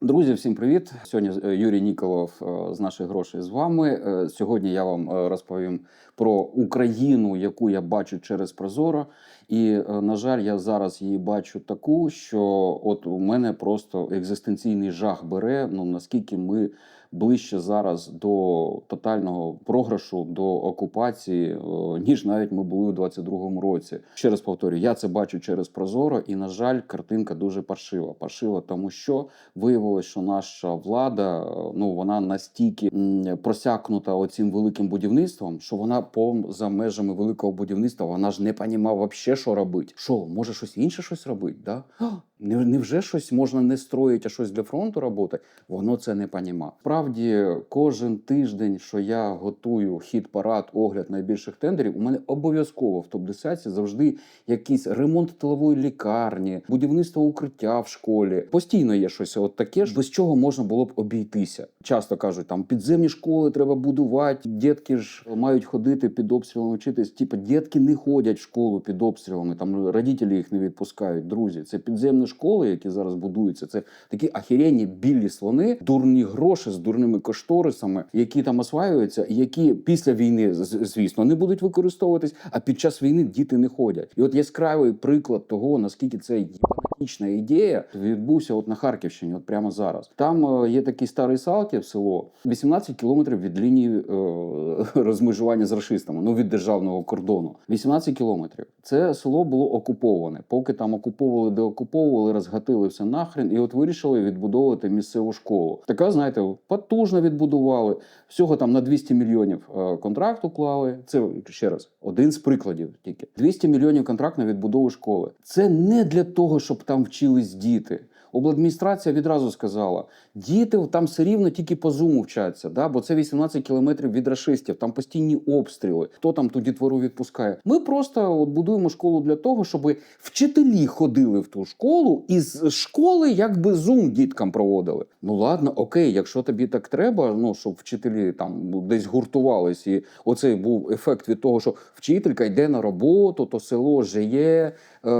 Друзі, всім привіт! Сьогодні е, Юрій Ніколов е, з наших грошей з вами. Е, Сьогодні я вам розповім про Україну, яку я бачу через Прозоро. І, на жаль, я зараз її бачу таку, що от у мене просто екзистенційний жах бере. Ну наскільки ми ближче зараз до тотального програшу, до окупації, е, ніж навіть ми були у 22-му році. Ще раз повторюю, я це бачу через Прозоро, і на жаль, картинка дуже паршива. Паршива, тому що виявилось, що наша влада е, ну вона настільки просякнута оцим великим будівництвом, що вона поза межами великого будівництва вона ж не понімає вообще, що робити. Що може щось інше щось робити? Да? Невже щось можна не строїти, а щось для фронту робити? Воно це не понімає. Справді, кожен тиждень, що я готую хід парад, огляд найбільших тендерів, у мене обов'язково в топ 10 завжди якийсь ремонт тилової лікарні, будівництво укриття в школі. Постійно є щось от таке, без чого можна було б обійтися. Часто кажуть, там підземні школи треба будувати. Дітки ж мають ходити під обстрілами вчитись. Типа дітки не ходять в школу під обстрілами. Там родителі їх не відпускають. Друзі, це підземні школи, які зараз будуються. Це такі ахіренні білі слони, дурні гроші з дурними кошторисами, які там осваюються, які після війни, звісно, не будуть використовуватись. А під час війни діти не ходять. І от яскравий приклад того, наскільки це єбанічна ідея, відбувся от на Харківщині, от прямо зараз. Там е, є такий старий Салтів село, 18 кілометрів від лінії е, розмежування з рашистами, ну від державного кордону. 18 кілометрів. Це село було окуповане. Поки там окуповували, де окуповували, розгатили все нахрен, і от вирішили відбудовувати місцеву школу. Така, знаєте, потужно відбудували. Всього там на 200 мільйонів е, контракт уклали. Це ще раз один з прикладів. Тільки 200 мільйонів контракт на відбудову школи. Це не для того, щоб там вчились діти. Обладміністрація відразу сказала: діти там все рівно тільки по зуму вчаться, да? бо це 18 кілометрів від рашистів, там постійні обстріли. Хто там ту дітвору відпускає? Ми просто от будуємо школу для того, щоб вчителі ходили в ту школу, і з школи якби зум діткам проводили. Ну ладно, окей, якщо тобі так треба, ну щоб вчителі там десь гуртувались, і оцей був ефект від того, що вчителька йде на роботу, то село жиє,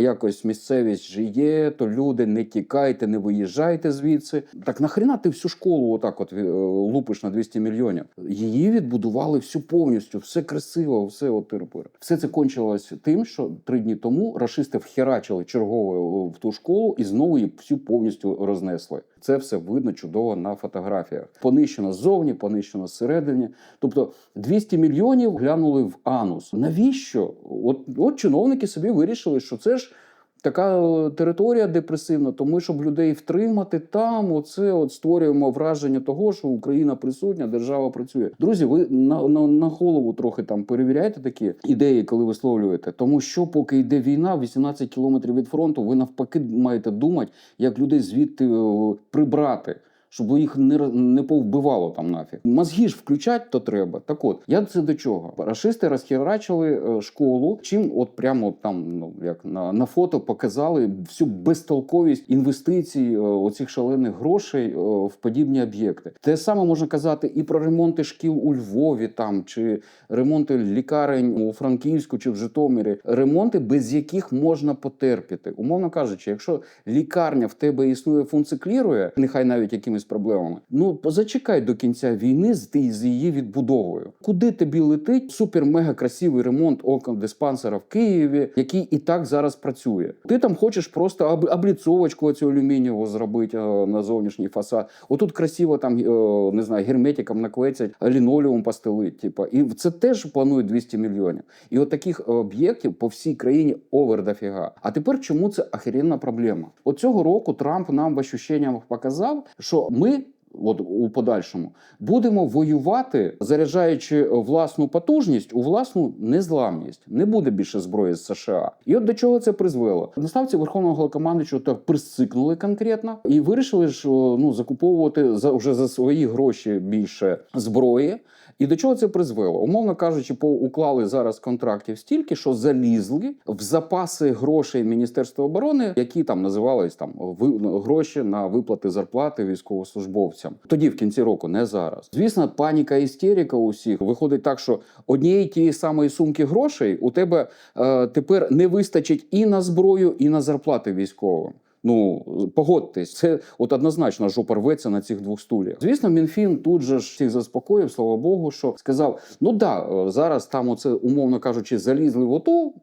якось місцевість жиє, то люди не тікайте, не виїжджайте звідси. Так нахрена ти всю школу отак от е, лупиш на 200 мільйонів? Її відбудували всю повністю, все красиво, все от тир-пир. Все це кончилось тим, що три дні тому рашисти вхерачили чергово в ту школу і знову її всю повністю рознесли. Це все видно чудово на фотографіях. Понищено ззовні, понищено зсередині. Тобто 200 мільйонів глянули в анус. Навіщо? От, от чиновники собі вирішили, що це ж. Така е, територія депресивна, тому щоб людей втримати там, оце от створюємо враження того, що Україна присутня, держава працює. Друзі, ви на, на, на голову трохи там перевіряйте такі ідеї, коли висловлюєте. Тому що, поки йде війна, 18 кілометрів від фронту, ви навпаки маєте думати, як людей звідти е, прибрати. Щоб їх не не повбивало там нафіг. Мозги ж включать, то треба. Так от, я це до чого? Рашисти розхерачили е, школу, чим от прямо там, ну як на, на фото показали всю безтолковість інвестицій е, оцих шалених грошей е, в подібні об'єкти. Те саме можна казати і про ремонти шкіл у Львові, там чи ремонти лікарень у Франківську чи в Житомирі. Ремонти, без яких можна потерпіти. Умовно кажучи, якщо лікарня в тебе існує, функціклірує, нехай навіть якимись проблемами. Ну позачекай до кінця війни з ти- з її відбудовою. Куди тобі летить супер-мега красивий ремонт окон-диспансера в Києві, який і так зараз працює? Ти там хочеш просто об- обліцовочку цю алюмінієву зробити е, на зовнішній фасад. Отут красиво там е, не знаю, герметиком наклеїться, лінолеум постелить. Типа, і це теж планують 200 мільйонів. І от таких об'єктів по всій країні овер дофіга. А тепер чому це охеренна проблема? От цього року Трамп нам в ощущеннях показав, що ми. От у подальшому будемо воювати, заряджаючи власну потужність у власну незламність. Не буде більше зброї з США. І от до чого це призвело? Наставці верховного головнокомандуючого так присикнули конкретно і вирішили ж ну закуповувати за вже за свої гроші більше зброї. І до чого це призвело? Умовно кажучи, уклали зараз контрактів стільки, що залізли в запаси грошей Міністерства оборони, які там називались там ви- гроші на виплати зарплати військовослужбовцям. Тоді в кінці року, не зараз. Звісно, паніка істерика у всіх виходить так, що однієї тієї самої сумки грошей у тебе е, тепер не вистачить і на зброю, і на зарплати військовим. Ну погодьтесь, це от однозначно жопа рветься на цих двох стульях. Звісно, Мінфін тут же ж всіх заспокоїв, слава Богу, що сказав: ну да, е, зараз там оце, умовно кажучи, залізли в оту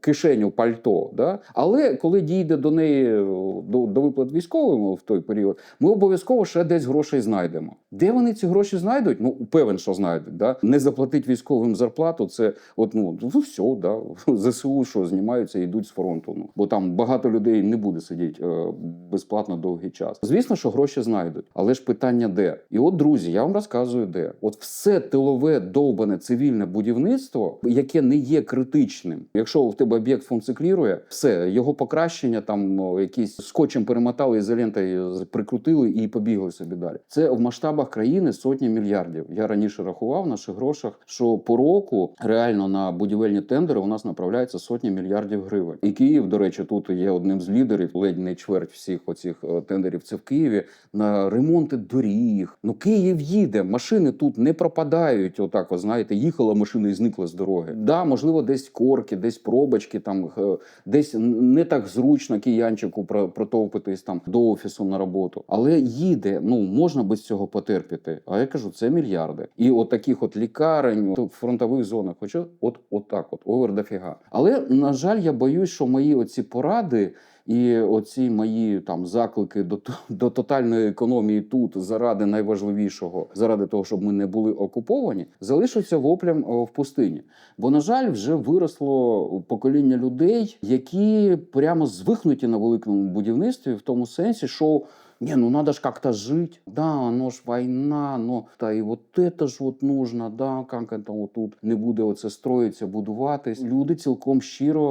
кишеню пальто. Да? Але коли дійде до неї е, до, до виплат військовим в той період, ми обов'язково ще десь грошей знайдемо. Де вони ці гроші знайдуть? Ну певен, що знайдуть. Да? Не заплатить військовим зарплату. Це от ну, ну все, да. ЗСУ, що знімаються йдуть з фронту. Ну бо там багато людей не буде сидіти е, безплатно довгий час. Звісно, що гроші знайдуть, але ж питання де? І от друзі, я вам розказую, де от все тилове довбане цивільне будівництво, яке не є критичним. Якщо в тебе об'єкт функціклірує, все його покращення там якісь скотчем перемотали ізолентою з- прикрутили і побігли собі далі. Це в масштабах країни сотні мільярдів. Я раніше рахував в наших грошах, що по року реально на будівельні тендери у нас направляється сотні мільярдів гривень. І Київ, до речі, тут є одним з лідерів, ледь не чверть всіх оцих е, тендерів. Це в Києві на ремонти доріг. Ну Київ їде, машини тут не пропадають. Отак, от, знаєте, їхала машина і зникла з дороги. Да, можливо, десь корки, десь пробочки, там е, десь не так зручно киянчику про- протовпитись там до офісу на роботу. Але їде. Ну можна без цього потерпіти. А я кажу, це мільярди. І от таких от лікарень в фронтових зонах, хоча от, от так, от овер дофіга. Але на жаль, я боюсь, що мої оці поради. І оці мої там заклики до, до тотальної економії тут заради найважливішого, заради того, щоб ми не були окуповані, залишаться воплям в пустині. Бо, на жаль, вже виросло покоління людей, які прямо звихнуті на великому будівництві, в тому сенсі, що. Не, ну надо ж как-то жить. Да, ну ж війна, ну та і от это ж от нужно, да, как это от тут не буде оце строїться, будуватись. Люди цілком щиро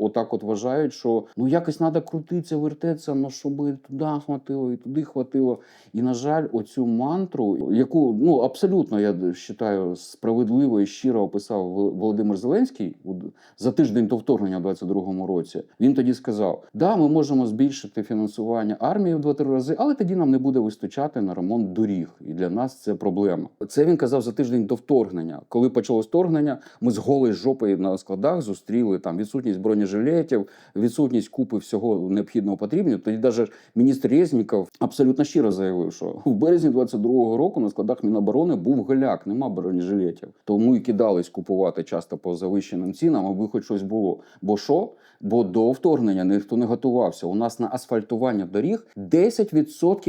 отак от вважають, що ну якось треба крутитися, вертеться, ну щоб туди хватило, і туди хватило. І на жаль, оцю мантру, яку ну абсолютно я вважаю справедливо і щиро описав Володимир Зеленський за тиждень до вторгнення в 22-му році. Він тоді сказав: да, ми можемо збільшити фінансування армії в 2-3 рази, але тоді нам не буде вистачати на ремонт доріг. І для нас це проблема. Це він казав за тиждень до вторгнення. Коли почалось вторгнення, ми з голої жопи на складах зустріли там відсутність бронежилетів, відсутність купи всього необхідного потрібного. Тоді навіть міністр Резніков абсолютно щиро заявив, що в березні 22-го року на складах Міноборони був голяк, нема бронежилетів. Тому і кидались купувати часто по завищеним цінам, аби хоч щось було. Бо що? Бо до вторгнення ніхто не готувався. У нас на асфальтування доріг 10%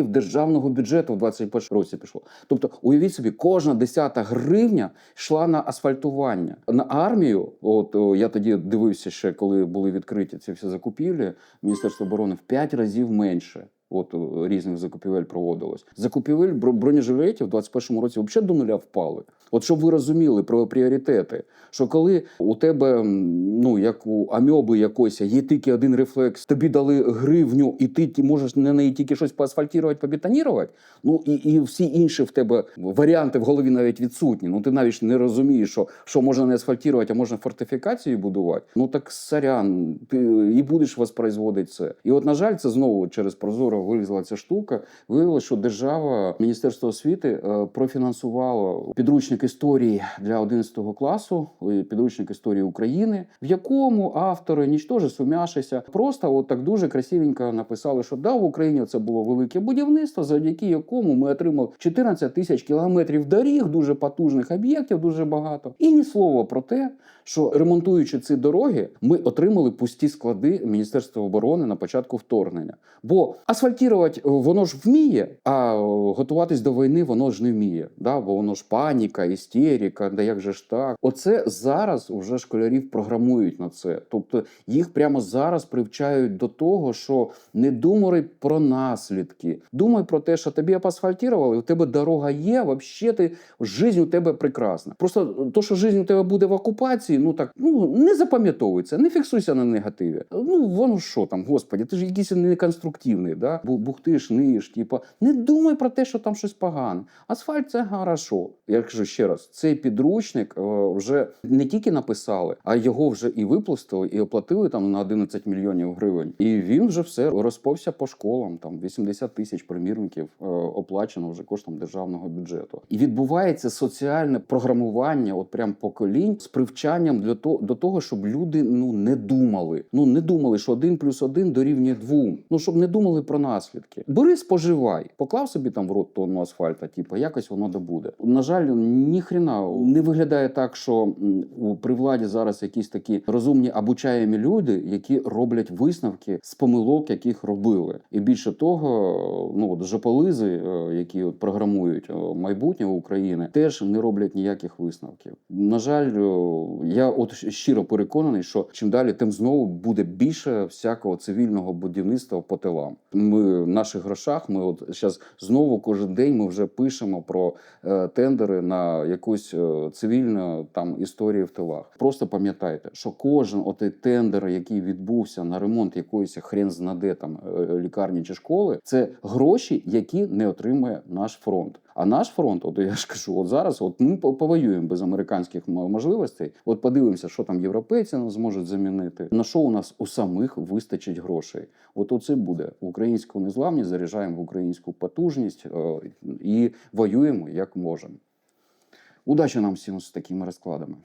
державного бюджету в 2021 році пішло. Тобто, уявіть собі, кожна десята гривня йшла на асфальтування. На армію, от я тоді дивився ще, коли були відкриті ці всі закупівлі, Міністерство оборони в 5 разів менше. От різних закупівель проводилось. Закупівель бронежилетів в 21-му році взагалі до нуля впали. От щоб ви розуміли про пріоритети, що коли у тебе, ну як у амьоби якоїсь, є тільки один рефлекс, тобі дали гривню, і ти можеш на неї тільки щось поасфальтувати, побетонірувати, ну і, і всі інші в тебе варіанти в голові навіть відсутні. Ну ти навіть не розумієш, що, що можна не асфальтувати, а можна фортифікації будувати. Ну так сорян, ти і будеш воспроизводити це. І от, на жаль, це знову через Прозоро вилізла ця штука. Виявилося, що держава, Міністерство освіти е, профінансувало підручник історії для 11 класу, е, підручник історії України, в якому автори, нічтоже сумяшися, просто от так дуже красивенько написали, що да, в Україні це було велике будівництво, завдяки якому ми отримали 14 тисяч кілометрів доріг, дуже потужних об'єктів, дуже багато. І ні слова про те, що ремонтуючи ці дороги, ми отримали пусті склади Міністерства оборони на початку вторгнення. Бо асфальтувати е, воно ж вміє, а е, готуватись до війни воно ж не вміє. Да? Бо воно ж паніка, істерика, да як же ж так. Оце зараз вже школярів програмують на це. Тобто їх прямо зараз привчають до того, що не думай про наслідки. Думай про те, що тобі поасфальтували, у тебе дорога є, взагалі ти життя у тебе прекрасна. Просто то, що життя у тебе буде в окупації, ну так ну не запам'ятовується, не фіксуйся на негативі. Ну воно що там, господі, ти ж якийсь неконструктивний. Да? Так бу- бухтиш, ниєш. Типу, не думай про те, що там щось погане. Асфальт це хорошо. Я кажу ще раз: цей підручник е, вже не тільки написали, а його вже і випустили, і оплатили там на 11 мільйонів гривень. І він вже все розповся по школам. Там 80 тисяч примірників е, оплачено вже коштом державного бюджету. І відбувається соціальне програмування, от прям поколінь з привчанням для того до того, щоб люди ну не думали. Ну не думали, що один плюс один дорівнює двом. Ну щоб не думали про наслідки. Бери, споживай, поклав собі там в рот тонну асфальта, типу, якось воно добуде. На жаль, ніхрена не виглядає так, що при владі зараз якісь такі розумні обучаємі люди, які роблять висновки з помилок, яких робили. І більше того, ну от жополизи, е, які от програмують е, майбутнє України, теж не роблять ніяких висновків. На жаль, е, я от щиро переконаний, що чим далі, тим знову буде більше всякого цивільного будівництва по тилам. Ми в наших грошах. Ми от зараз знову кожен день ми вже пишемо про е, тендери на якусь е, цивільну там історію в тилах. Просто пам'ятайте, що кожен отей тендер, який відбувся на ремонт якоїсь хрен знаде там е, лікарні чи школи, це гроші, які не отримує наш фронт. А наш фронт, от я ж кажу, от зараз, от ми повоюємо без американських можливостей. От подивимося, що там європейці нас зможуть замінити. На що у нас у самих вистачить грошей? От оце буде українську незламність, заряджаємо в українську потужність е, і воюємо як можемо. Удачі нам всім з такими розкладами.